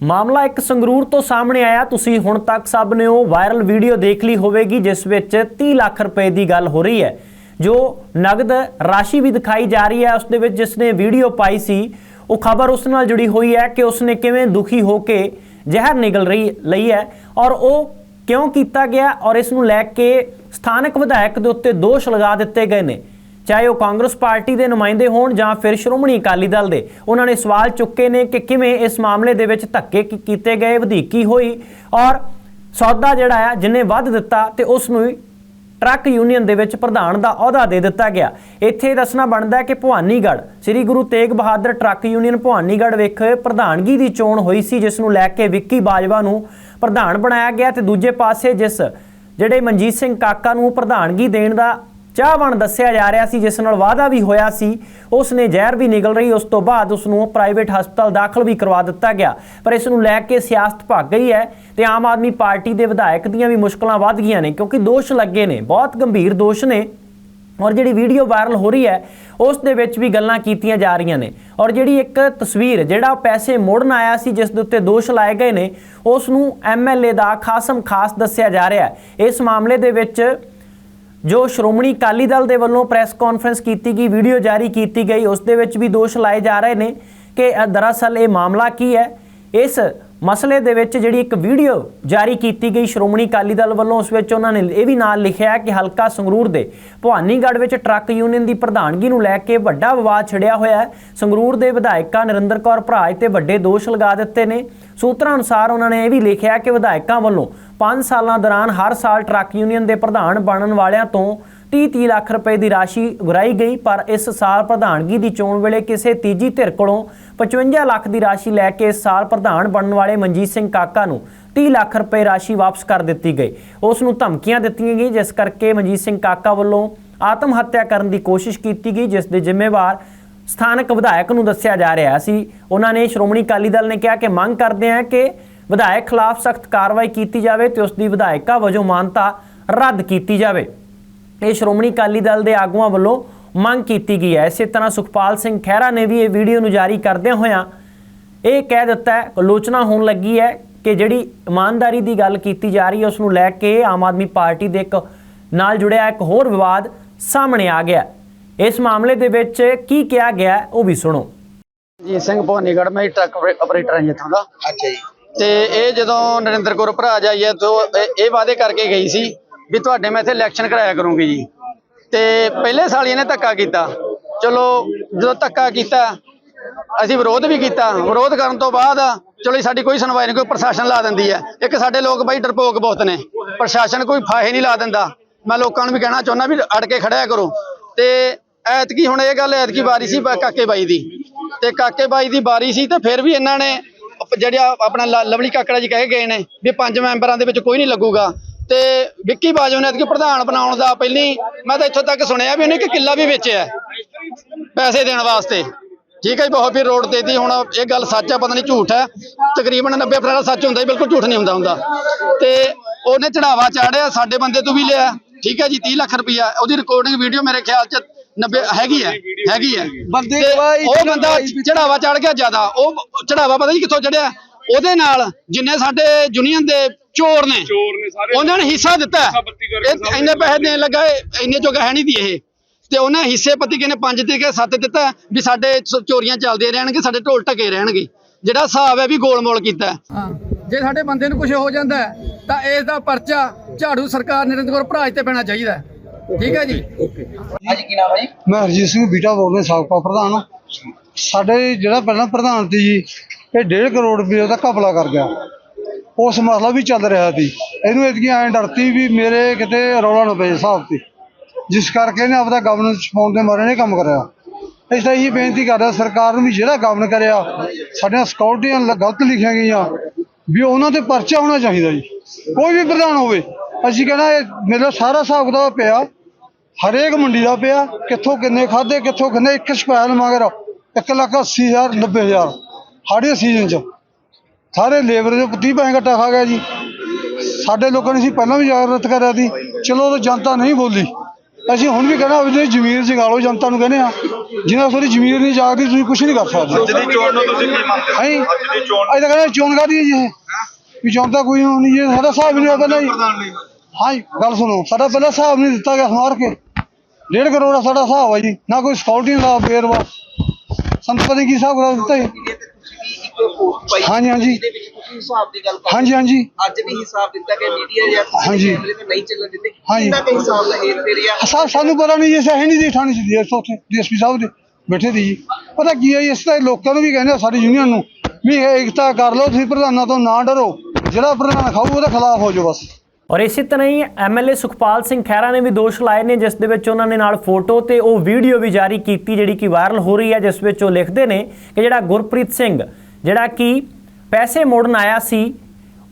ਮਾਮਲਾ ਇੱਕ ਸੰਗਰੂਰ ਤੋਂ ਸਾਹਮਣੇ ਆਇਆ। ਤੁਸੀਂ ਹੁਣ ਤੱਕ ਸਭ ਨੇ ਉਹ ਵਾਇਰਲ ਵੀਡੀਓ ਦੇਖ ਲਈ ਹੋਵੇਗੀ, ਜਿਸ ਵਿੱਚ 30 ਲੱਖ ਰੁਪਏ ਦੀ ਗੱਲ ਹੋ ਰਹੀ ਹੈ। ਜੋ ਨਗਦ ਰਾਸ਼ੀ ਵੀ ਦਿਖਾਈ ਜਾ ਰਹੀ ਹੈ, ਉਸ ਦੇ ਵਿੱਚ ਜਿਸ ਨੇ ਵੀਡੀਓ ਪਾਈ ਸੀ, ਉਹ ਖਬਰ ਉਸ ਨਾਲ ਜੁੜੀ ਹੋਈ ਹੈ ਕਿ ਉਸ ਨੇ ਕਿਵੇਂ ਦੁਖੀ ਹੋ ਕੇ ਜ਼ਹਿਰ ਨਿਗਲ ਰਹੀ, ਲਈ ਹੈ ਔਰ ਉਹ ਕਿਉਂ ਕੀਤਾ ਗਿਆ ਔਰ ਇਸ ਨੂੰ ਲੈ ਕੇ ਸਥਾਨਕ ਵਿਧਾਇਕ ਦੇ ਉੱਤੇ ਦੋਸ਼ ਲਗਾ ਦਿੱਤੇ ਗਏ ਨੇ। ਚਾਹੇ ਉਹ ਕਾਂਗਰਸ ਪਾਰਟੀ ਦੇ ਨੁਮਾਇੰਦੇ ਹੋਣ ਜਾਂ ਫਿਰ ਸ਼੍ਰੋਮਣੀ ਅਕਾਲੀ ਦਲ ਦੇ। ਉਹਨਾਂ ਨੇ ਸਵਾਲ ਚੁੱਕੇ ਨੇ ਕਿ ਕਿਵੇਂ ਇਸ ਮਾਮਲੇ ਦੇ ਵਿੱਚ ਧੱਕੇ ਕੀ- ਕੀਤੇ ਗਏ, ਵਧੀਕੀ ਹੋਈ। ਔਰ ਸੌਦਾ ਜਿਹੜਾ ਆ, ਜਿੰਨੇ ਵੱਧ ਦਿੱਤਾ ਤੇ ਉਸ ਨੂੰ ਟਰੱਕ ਯੂਨੀਅਨ ਦੇ ਵਿੱਚ ਪ੍ਰਧਾਨ ਦਾ ਅਹੁਦਾ ਦੇ ਦਿੱਤਾ ਗਿਆ। ਇੱਥੇ ਦੱਸਣਾ ਬਣਦਾ ਕਿ ਭਵਾਨੀਗੜ੍ਹ, ਸ੍ਰੀ ਗੁਰੂ ਤੇਗ ਬਹਾਦਰ ਟਰੱਕ ਯੂਨੀਅਨ ਭਵਾਨੀਗੜ੍ਹ ਵਿਖੇ ਪ੍ਰਧਾਨਗੀ ਦੀ ਚੋਣ ਹੋਈ ਸੀ, ਜਿਸ ਨੂੰ ਲੈ ਕੇ ਵਿੱਕੀ ਬਾਜਵਾ ਨੂੰ ਪ੍ਰਧਾਨ ਬਣਾਇਆ ਗਿਆ ਤੇ ਦੂਜੇ ਪਾਸੇ ਜਿਸ ਜਿਹੜੇ ਮਨਜੀਤ ਸਿੰਘ ਕਾਕਾ ਨੂੰ ਪ੍ਰਧਾਨਗੀ ਦੇਣ ਦਾ ਚਾਹਵਣ ਦੱਸਿਆ ਜਾ ਰਿਹਾ ਸੀ, ਜਿਸ ਨਾਲ ਵਾਅਦਾ ਵੀ ਹੋਇਆ ਸੀ। ਉਸ ਨੇ ਜ਼ਹਿਰ ਵੀ ਨਿਕਲ ਰਹੀ, ਉਸ ਤੋਂ ਬਾਅਦ ਉਸ ਨੂੰ ਪ੍ਰਾਈਵੇਟ ਹਸਪਤਾਲ ਦਾਖਲ ਵੀ ਕਰਵਾ ਦਿੱਤਾ ਗਿਆ। ਪਰ ਇਸ ਨੂੰ ਲੈ ਕੇ ਸਿਆਸਤ ਭੱਗ ਗਈ ਹੈ ਤੇ ਆਮ ਆਦਮੀ ਪਾਰਟੀ ਦੇ ਵਿਧਾਇਕ ਦੀਆਂ ਵੀ ਮੁਸ਼ਕਲਾਂ ਵੱਧ ਗਈਆਂ ਨੇ, ਕਿਉਂਕਿ ਦੋਸ਼ ਲੱਗੇ ਨੇ, ਬਹੁਤ ਗੰਭੀਰ ਦੋਸ਼ ਨੇ। ਔਰ ਜਿਹੜੀ ਵੀਡੀਓ ਵਾਇਰਲ ਹੋ ਰਹੀ ਹੈ, ਉਸ ਦੇ ਵਿੱਚ ਵੀ ਗੱਲਾਂ ਕੀਤੀਆਂ ਜਾ ਰਹੀਆਂ ਨੇ। ਔਰ ਜਿਹੜੀ ਇੱਕ ਤਸਵੀਰ, ਜਿਹੜਾ ਉਹ ਪੈਸੇ ਮੋੜਨ ਆਇਆ ਸੀ, ਜਿਸ ਦੇ ਉੱਤੇ ਦੋਸ਼ ਲਾਏ ਗਏ ਨੇ, ਉਸ ਨੂੰ ਐਮਐਲਏ ਦਾ ਖਾਸਮ ਖਾਸ ਦੱਸਿਆ ਜਾ ਰਿਹਾ ਹੈ। ਇਸ ਮਾਮਲੇ ਦੇ ਵਿੱਚ ਜੋ ਸ਼੍ਰੋਮਣੀ ਅਕਾਲੀ ਦਲ ਦੇ ਵੱਲੋਂ ਪ੍ਰੈਸ ਕਾਨਫਰੰਸ ਕੀਤੀ ਗਈ, ਵੀਡੀਓ ਜਾਰੀ ਕੀਤੀ ਗਈ, ਉਸ ਦੇ ਵਿੱਚ ਵੀ ਦੋਸ਼ ਲਾਏ ਜਾ ਰਹੇ ਨੇ ਕਿ ਦਰਅਸਲ ਇਹ ਮਾਮਲਾ ਕੀ ਹੈ? ਇਸ ਮਸਲੇ ਦੇ ਵਿੱਚ ਜਿਹੜੀ ਇੱਕ ਵੀਡੀਓ ਜਾਰੀ ਕੀਤੀ ਗਈ ਸ਼੍ਰੋਮਣੀ ਅਕਾਲੀ ਦਲ ਵੱਲੋਂ, ਉਸ ਵਿੱਚ ਉਹਨਾਂ ਨੇ ਇਹ ਵੀ ਨਾਲ ਲਿਖਿਆ ਕਿ ਹਲਕਾ ਸੰਗਰੂਰ ਦੇ ਭਵਾਨੀਗੜ੍ਹ ਵਿੱਚ ਟਰੱਕ ਯੂਨੀਅਨ ਦੀ ਪ੍ਰਧਾਨਗੀ ਨੂੰ ਲੈ ਕੇ ਵੱਡਾ ਵਿਵਾਦ ਛਿੜਿਆ ਹੋਇਆ ਹੈ। ਸੰਗਰੂਰ ਦੇ ਵਿਧਾਇਕਾਂ ਨਰਿੰਦਰ ਕੌਰ ਭਰਾਜ ਤੇ ਵੱਡੇ ਦੋਸ਼ ਲਗਾ ਦਿੱਤੇ ਨੇ। ਸੂਤਰਾਂ ਅਨੁਸਾਰ ਉਹਨਾਂ ਨੇ ਇਹ ਵੀ ਲਿਖਿਆ ਕਿ ਵਿਧਾਇਕਾਂ ਵੱਲੋਂ 5 ਸਾਲਾਂ ਦੌਰਾਨ ਹਰ ਸਾਲ ਟਰੱਕ ਯੂਨੀਅਨ ਦੇ ਪ੍ਰਧਾਨ ਬਣਨ ਵਾਲਿਆਂ ਤੋਂ 30-30 ਲੱਖ ਰੁਪਏ ਦੀ ਰਾਸ਼ੀ ਉਗਰਾਈ ਗਈ, ਪਰ ਇਸ ਸਾਲ ਪ੍ਰਧਾਨਗੀ ਦੀ ਚੋਣ ਵੇਲੇ ਕਿਸੇ ਤੀਜੀ ਧਿਰ ਕੋਲੋਂ 55 ਲੱਖ ਦੀ ਰਾਸ਼ੀ ਲੈ ਕੇ ਇਸ ਸਾਲ ਪ੍ਰਧਾਨ ਬਣਨ ਵਾਲੇ ਮਨਜੀਤ ਸਿੰਘ ਕਾਕਾ ਨੂੰ 30 ਲੱਖ ਰੁਪਏ ਰਾਸ਼ੀ ਵਾਪਸ ਕਰ ਦਿੱਤੀ ਗਈ। ਉਸ ਨੂੰ ਧਮਕੀਆਂ ਦਿੱਤੀਆਂ ਗਈਆਂ, ਜਿਸ ਕਰਕੇ ਮਨਜੀਤ ਸਿੰਘ ਕਾਕਾ ਵੱਲੋਂ ਆਤਮ ਹੱਤਿਆ ਕਰਨ ਦੀ ਕੋਸ਼ਿਸ਼ ਕੀਤੀ ਗਈ, ਜਿਸ ਦੇ ਜ਼ਿੰਮੇਵਾਰ ਸਥਾਨਕ ਵਿਧਾਇਕ ਨੂੰ ਦੱਸਿਆ ਜਾ ਰਿਹਾ ਸੀ। ਉਹਨਾਂ ਨੇ ਸ਼੍ਰੋਮਣੀ ਅਕਾਲੀ ਦਲ ਨੇ ਕਿਹਾ ਕਿ ਮੰਗ ਕਰਦੇ ਹਾਂ ਕਿ ਵਿਧਾਇਕ ਖਿਲਾਫ ਸਖਤ ਕਾਰਵਾਈ ਕੀਤੀ ਜਾਵੇ ਤੇ ਉਸ ਦੀ ਵਿਧਾਇਕਾ ਵਜੋਂ ਮਾਨਤਾ ਰੱਦ ਕੀਤੀ ਜਾਵੇ। ਇਹ ਸ਼੍ਰੋਮਣੀ ਅਕਾਲੀ ਦਲ ਦੇ ਆਗੂਆਂ ਵੱਲੋਂ ਮੰਗ ਕੀਤੀ ਗਈ ਹੈ। ਇਸੇ ਤਰ੍ਹਾਂ ਸੁਖਪਾਲ ਸਿੰਘ ਖਹਿਰਾ ਨੇ ਵੀ ਇਹ ਵੀਡੀਓ ਨੂੰ ਜਾਰੀ ਕਰਦਿਆਂ ਹੋਇਆਂ ਇਹ ਕਹਿ ਦਿੱਤਾ ਹੈ ਆਲੋਚਨਾ ਹੋਣ ਲੱਗੀ ਹੈ ਕਿ ਜਿਹੜੀ ਇਮਾਨਦਾਰੀ ਦੀ ਗੱਲ ਕੀਤੀ ਜਾ ਰਹੀ ਹੈ ਉਸ ਨੂੰ ਲੈ ਕੇ ਆਮ ਆਦਮੀ ਪਾਰਟੀ ਦੇ ਇੱਕ ਨਾਲ ਜੁੜਿਆ ਇੱਕ ਹੋਰ ਵਿਵਾਦ ਸਾਹਮਣੇ ਆ ਗਿਆ ਇਸ ਮਾਮਲੇ ਦੇ ਵਿੱਚ ਕੀ ਕਿਹਾ ਗਿਆ ਉਹ ਵੀ ਸੁਣੋ। ਜੀ ਸਿੰਘ ਭਵਾਨੀਗੜ੍ਹ ਮੈਂ ਟਰੱਕ ਆਪਰੇਟਰ ਹਾਂ ਇੱਥੋਂ ਦਾ। ਅੱਛਾ ਜੀ। ਤੇ ਇਹ ਜਦੋਂ ਨਰਿੰਦਰ ਕੌਰ ਭਰਾ ਜਾਈਏ ਤੋਂ ਇਹ- ਵਾਅਦੇ ਕਰਕੇ ਗਈ ਸੀ ਵੀ ਤੁਹਾਡੇ ਮੈਂ ਇੱਥੇ ਇਲੈਕਸ਼ਨ ਕਰਾਇਆ ਕਰੂੰਗੀ ਜੀ। ਤੇ ਪਹਿਲੇ ਸਾਲ ਹੀ ਇਹਨੇ ਧੱਕਾ ਕੀਤਾ। ਚਲੋ, ਜਦੋਂ ਧੱਕਾ ਕੀਤਾ, ਅਸੀਂ ਵਿਰੋਧ ਵੀ ਕੀਤਾ। ਵਿਰੋਧ ਕਰਨ ਤੋਂ ਬਾਅਦ ਚਲੋ ਜੀ, ਸਾਡੀ ਕੋਈ ਸੁਣਵਾਈ ਨਹੀਂ, ਕੋਈ ਪ੍ਰਸ਼ਾਸਨ ਲਾ ਦਿੰਦੀ ਹੈ। ਇੱਕ ਸਾਡੇ ਲੋਕ ਬਾਈ ਡਰਪੋਕ ਬਹੁਤ ਨੇ। ਪ੍ਰਸ਼ਾਸਨ ਕੋਈ ਫਾਹੇ ਨਹੀਂ ਲਾ ਦਿੰਦਾ। ਮੈਂ ਲੋਕਾਂ ਨੂੰ ਵੀ ਕਹਿਣਾ ਚਾਹੁੰਦਾ ਵੀ ਅੜ ਕੇ ਖੜਿਆ ਕਰੋ। ਤੇ ਐਤਕੀ ਹੁਣ ਇਹ ਗੱਲ, ਐਤਕੀ ਵਾਰੀ ਸੀ ਕਾਕੇ ਬਾਈ ਦੀ। ਤੇ ਕਾਕੇ ਬਾਈ ਦੀ ਵਾਰੀ ਸੀ ਤੇ ਫਿਰ ਵੀ ਇਹਨਾਂ ਨੇ ਜਿਹੜਾ ਆਪਣਾ ਲ- ਲਵਲੀ ਕਾਕੜਾ ਜੀ ਕਹਿ ਗਏ ਨੇ ਵੀ ਪੰਜ ਮੈਂਬਰਾਂ ਦੇ ਵਿੱਚ ਕੋਈ ਨਹੀਂ ਲੱਗੂਗਾ। ਤੇ ਵਿੱਕੀ ਬਾਜੋ ਨੇ ਕਿ ਪ੍ਰਧਾਨ ਬਣਾਉਣ ਦਾ ਪਹਿਲੀ, ਮੈਂ ਤਾਂ ਇੱਥੋਂ ਤੱਕ ਸੁਣਿਆ ਵੀ ਉਹਨੇ ਇੱਕ ਕਿੱਲਾ ਵੀ ਵੇਚਿਆ ਪੈਸੇ ਦੇਣ ਵਾਸਤੇ। ਠੀਕ ਹੈ ਜੀ, ਬਹੁਤ ਫਿਰ ਰੋਡ ਤੇ ਦੀ ਹੁਣ ਇਹ ਗੱਲ ਸੱਚ ਹੈ ਪਤਾ ਨਹੀਂ ਝੂਠ ਹੈ। ਤਕਰੀਬਨ 90% ਸੱਚ ਹੁੰਦਾ ਜੀ, ਬਿਲਕੁਲ ਝੂਠ ਨਹੀਂ ਹੁੰਦਾ ਹੁੰਦਾ। ਤੇ ਉਹਨੇ ਚੜਾਵਾ ਚਾੜਿਆ ਸਾਡੇ ਬੰਦੇ ਤੋਂ ਵੀ ਲਿਆ। ਠੀਕ ਹੈ ਜੀ 30 ਲੱਖ ਰੁਪਇਆ ਉਹਦੀ ਰਿਕਾਰਡਿੰਗ ਵੀਡੀਓ ਮੇਰੇ ਖਿਆਲ ਚ 90 ਹੈਗੀ ਹੈ ਹੈਗੀ ਹੈ। ਬੰਦੇ ਉਹ ਬੰਦਾ ਚੜਾਵਾ ਚੜ ਗਿਆ ਜ਼ਿਆਦਾ। ਉਹ ਚੜਾਵਾ ਪਤਾ ਨਹੀਂ ਕਿੱਥੋਂ ਚੜਿਆ। ਉਹਦੇ ਨਾਲ ਜਿੰਨੇ ਸਾਡੇ ਯੂਨੀਅਨ ਦੇ ਚੋਰ ਨੇ ਉਹਨਾਂ ਨੇ ਹਿੱਸਾ ਦਿੱਤਾ। ਇੰਨੇ ਪੈਸੇ ਦੇਣ ਲੱਗਾ ਇੰਨੇ ਜੋਗਾ ਹੈ ਨਹੀਂ ਦੀ ਇਹ। ਤੇ ਉਹਨੇ ਹਿੱਸੇ ਪਤੀ ਕਿਨੇ ਪੰਜ ਦੇ ਕੇ ਸੱਤ ਦਿੱਤਾ ਵੀ ਸਾਡੇ ਚੋਰੀਆਂ ਚੱਲਦੀਆਂ ਰਹਿਣਗੇ ਸਾਡੇ ਢੋਲ ਟਕੇ ਰਹਿਣਗੇ। ਜਿਹੜਾ ਹਿਸਾਬ ਹੈ ਵੀ ਗੋਲਮੋਲ ਕੀਤਾ ਜੇ ਸਾਡੇ ਬੰਦੇ ਨੂੰ ਕੁਝ ਹੋ ਜਾਂਦਾ ਹੈ, ਤਾਂ ਇਸ ਦਾ ਪਰਚਾ ਝਾੜੂ ਸਰਕਾਰ ਨਰਿੰਦਰ ਕੌਰ ਭਰਾਜ ਤੇ ਪੈਣਾ ਚਾਹੀਦਾ ਹੈ। ਠੀਕ ਹੈ ਜੀ? ਅੱਜ ਕੀ ਨਾਮ ਹੈ ਜੀ? ਮੈਂ ਹਰਜੀਤ ਸਿੰਘ ਬੀਟਾ ਬੋਲਦਾ ਸਾਬਕਾ ਪ੍ਰਧਾਨ। ਸਾਡੇ ਜਿਹੜਾ ਪਹਿਲਾਂ ਪ੍ਰਧਾਨ ਸੀ ਜੀ ਇਹ 1.5 ਕਰੋੜ ਰੁਪਏ ਦਾ ਘਪਲਾ ਕਰ ਗਿਆ। ਉਸ ਮਸਲਾ ਵੀ ਚੱਲ ਰਿਹਾ ਸੀ। ਇਹਨੂੰ ਇਤਕੀ ਐਂ ਡਰਤੀ ਵੀ ਮੇਰੇ ਕਿਤੇ ਰੌਲਾ ਨਾ ਪਏ ਹਿਸਾਬ ਤੇ। ਜਿਸ ਕਰਕੇ ਇਹਨੇ ਆਪਦਾ ਗਵਰਨੈਂਸ ਪਾਉਣ ਦੇ ਮਾਰੇ ਨੇ ਕੰਮ ਕਰਿਆ। ਇਸ ਲਈ ਇਹ ਬੇਨਤੀ ਕਰਦਾ ਸਰਕਾਰ ਨੂੰ ਵੀ ਜਿਹੜਾ ਗਵਰਨ ਕਰਿਆ ਸਾਡੀਆਂ ਸਿਕਿਉਰਟੀਆਂ ਗਲਤ ਲਿਖੀਆਂ ਗਈਆਂ ਵੀ ਉਹਨਾਂ ਤੇ ਪਰਚਾ ਹੋਣਾ ਚਾਹੀਦਾ ਜੀ। ਕੋਈ ਵੀ ਪ੍ਰਧਾਨ ਹੋਵੇ। ਅਸੀਂ ਕਹਿੰਦਾ ਇਹ ਮੇਰਾ ਸਾਰਾ ਹਿਸਾਬ ਕਿਤਾਬ ਪਿਆ। ਹਰੇਕ ਮੰਡੀ ਦਾ ਪਿਆ ਕਿੱਥੋਂ ਕਿੰਨੇ ਖਾਦੇ ਕਿੱਥੋਂ ਕਿੰਨੇ ਇੱਕ ਸਪੈਲ ਮਗਰ 1 ਲੱਖ 80 ਹਜ਼ਾਰ 90 ਹਜ਼ਾਰ ਹਾੜੇ ਸੀਜ਼ਨ ਚ। ਸਾਰੇ ਲੇਬਰ ਦੇ 30 ਪੈਸੇ ਘਟਾ ਖਾ ਗਿਆ ਜੀ। ਸਾਡੇ ਲੋਕਾਂ ਨੇ ਸੀ ਪਹਿਲਾਂ ਵੀ ਜਾਗਰਤ ਕਰਿਆ ਸੀ ਚਲੋ ਉਹ ਜਨਤਾ ਨਹੀਂ ਬੋਲੀ। ਅਸੀਂ ਹੁਣ ਵੀ ਕਹਿੰਦਾ ਉਹਦੀ ਜ਼ਮੀਰ ਜਗਾ ਲਓ ਜਨਤਾ ਨੂੰ ਕਹਿੰਦੇ ਆ ਜਿਨ੍ਹਾਂ ਤੁਹਾਡੀ ਜ਼ਮੀਰ ਨਹੀਂ ਜਾਗਦੀ ਤੁਸੀਂ ਕੁਝ ਨਹੀਂ ਕਰ ਸਕਦੇ। ਅੱਜ ਦੀ ਚੋਣ ਨੂੰ ਤੁਸੀਂ ਕੀ ਮੰਨਦੇ ਹੋ? ਹਾਂਜੀ ਅੱਜ ਦੀ ਚੋਣ ਅੱਜ ਤਾਂ ਕਹਿੰਦੇ ਚੋਣ ਕਾਦੀ ਹੈ ਜੀ ਇਹ? ਵੀ ਚੋਣ ਤਾਂ ਕੋਈ ਹੋਣੀ ਜੀ ਸਾਡਾ ਹਿਸਾਬ ਨਹੀਂ ਹੋਇਆ ਪਹਿਲਾਂ ਜੀ ਹਾਂਜੀ ਗੱਲ ਸੁਣੋ ਸਾਡਾ ਪਹਿਲਾਂ ਹਿਸਾਬ ਨਹੀਂ ਦਿੱਤਾ ਗਿਆ ਸਮਾਰ ਕੇ। ਡੇਢ ਕਰੋੜ ਦਾ ਸਾਡਾ ਹਿਸਾਬ ਹੈ ਜੀ ਨਾ ਕੋਈ ਸਕਿਉਰਟੀ ਦਾ ਬੇਰਵਾ ਸਾਨੂੰ ਪਤਾ ਕੀ ਹਿਸਾਬ ਕਰਾ ਦਿੱਤਾ ਜੀ। ਹਾਂਜੀ, ਹਾਂਜੀ। ਜਿਹਦੇ ਵਿੱਚ ਤੁਸੀਂ ਹਿਸਾਬ ਦੀ ਗੱਲ ਕਰ ਹਾਂਜੀ। ਹਾਂਜੀ। ਅੱਜ ਵੀ ਹਿਸਾਬ ਦਿੱਤਾ ਗਿਆ ਮੀਡੀਆ ਜਾਂ ਹਾਂਜੀ। ਨਹੀਂ ਚੱਲਣ ਦਿੱਤੇ ਕਿੰਨਾ ਕੁ ਹਿਸਾਬ ਦਾ ਹੇਰ ਫੇਰ ਜਾਂ ਸਾ ਸਾਨੂੰ ਪਤਾ ਨਹੀਂ ਜੀ ਸਹੀ ਨਹੀਂ ਦੀ ਥਾਣੀ ਸੀ ਜੀ ਉੱਥੇ ਡੀਐਸਪੀ ਸਾਹਿਬ ਦੇ ਬੈਠੇ ਦੀ ਜੀ। ਪਤਾ ਕੀ ਹੈ ਜੀ, ਇਸ ਤਰ੍ਹਾਂ ਲੋਕਾਂ ਨੂੰ ਵੀ ਕਹਿੰਦੇ ਆ ਸਾਡੀ ਯੂਨੀਅਨ ਨੂੰ ਵੀ ਇਹ ਏਕਤਾ ਕਰ ਲਓ ਤੁਸੀਂ ਪ੍ਰਧਾਨਾਂ ਤੋਂ ਨਾ ਡਰੋ। ਜਿਹੜਾ ਪ੍ਰਧਾਨ ਖਾਊ ਉਹਦੇ ਖਿਲਾਫ ਹੋ ਜਾਓ ਬਸ। ਔਰ ਇਸੇ ਤਰ੍ਹਾਂ ਹੀ ਐਮਐਲਏ ਸੁਖਪਾਲ ਸਿੰਘ ਖਹਿਰਾ ਨੇ ਵੀ ਦੋਸ਼ ਲਾਏ ਨੇ, ਜਿਸ ਦੇ ਵਿੱਚ ਉਹਨਾਂ ਨੇ ਨਾਲ ਫੋਟੋ ਤੇ ਉਹ ਵੀਡੀਓ ਵੀ ਜਾਰੀ ਕੀਤੀ ਜਿਹੜੀ ਕਿ ਵਾਇਰਲ ਹੋ ਰਹੀ ਹੈ, ਜਿਸ ਵਿੱਚ ਉਹ ਲਿਖਦੇ ਨੇ ਕਿ ਜਿਹੜਾ ਗੁਰਪ੍ਰੀਤ ਸਿੰਘ, ਜਿਹੜਾ ਕਿ ਪੈਸੇ ਮੋੜਨ ਆਇਆ ਸੀ,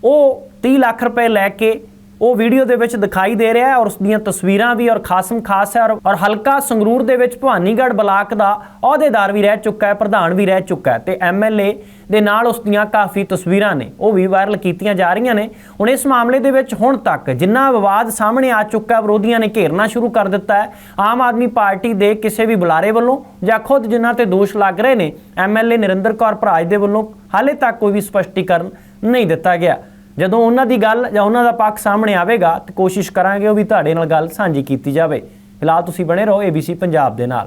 ਉਹ 30 ਲੱਖ ਰੁਪਏ ਲੈ ਕੇ ਉਹ ਵੀਡੀਓ ਦੇ ਵਿੱਚ ਦਿਖਾਈ ਦੇ ਰਿਹਾ ਹੈ ਔਰ ਉਸ ਦੀਆਂ ਤਸਵੀਰਾਂ ਵੀ ਔਰ ਖਾਸਮ ਖਾਸ ਹੈ ਔਰ ਔਰ ਹਲਕਾ ਸੰਗਰੂਰ ਦੇ ਵਿੱਚ ਭਵਾਨੀਗੜ੍ਹ ਬਲਾਕ ਦਾ ਅਹੁਦੇਦਾਰ ਵੀ ਰਹਿ ਚੁੱਕਾ ਹੈ, ਪ੍ਰਧਾਨ ਵੀ ਰਹਿ ਚੁੱਕਾ ਹੈ ਤੇ ਐਮਐਲਏ ਦੇ ਨਾਲ ਉਸ ਦੀਆਂ ਕਾਫੀ ਤਸਵੀਰਾਂ ਨੇ, ਉਹ ਵੀ ਵਾਇਰਲ ਕੀਤੀਆਂ ਜਾ ਰਹੀਆਂ ਨੇ। ਹੁਣ ਇਸ ਮਾਮਲੇ ਦੇ ਵਿੱਚ ਹੁਣ ਤੱਕ ਜਿੰਨਾ ਵਿਵਾਦ ਸਾਹਮਣੇ ਆ ਚੁੱਕਾ ਵਿਰੋਧੀਆਂ ਨੇ ਘੇਰਨਾ ਸ਼ੁਰੂ ਕਰ ਦਿੱਤਾ ਹੈ। ਆਮ ਆਦਮੀ ਪਾਰਟੀ ਦੇ ਕਿਸੇ ਵੀ ਬੁਲਾਰੇ ਵੱਲੋਂ ਜਾਂ ਖੁਦ ਜਿਨ੍ਹਾਂ ਤੇ ਦੋਸ਼ ਲੱਗ ਰਹੇ ਨੇ ਐਮਐਲਏ ਨਰਿੰਦਰ ਕੌਰ ਭਰਾਜ ਦੇ ਵੱਲੋਂ ਹਾਲੇ ਤੱਕ ਕੋਈ ਵੀ ਸਪਸ਼ਟੀਕਰਨ ਨਹੀਂ ਦਿੱਤਾ ਗਿਆ। ਜਦੋਂ ਉਹਨਾਂ ਦੀ ਗੱਲ ਜਾਂ ਉਹਨਾਂ ਦਾ ਪੱਖ ਸਾਹਮਣੇ ਆਵੇਗਾ, ਤੇ ਕੋਸ਼ਿਸ਼ ਕਰਾਂਗੇ ਉਹ ਵੀ ਤੁਹਾਡੇ ਨਾਲ ਗੱਲ ਸਾਂਝੀ ਕੀਤੀ ਜਾਵੇ। ਫਿਲਹਾਲ ਤੁਸੀਂ ਬਣੇ ਰਹੋ ABC ਪੰਜਾਬ ਦੇ ਨਾਲ।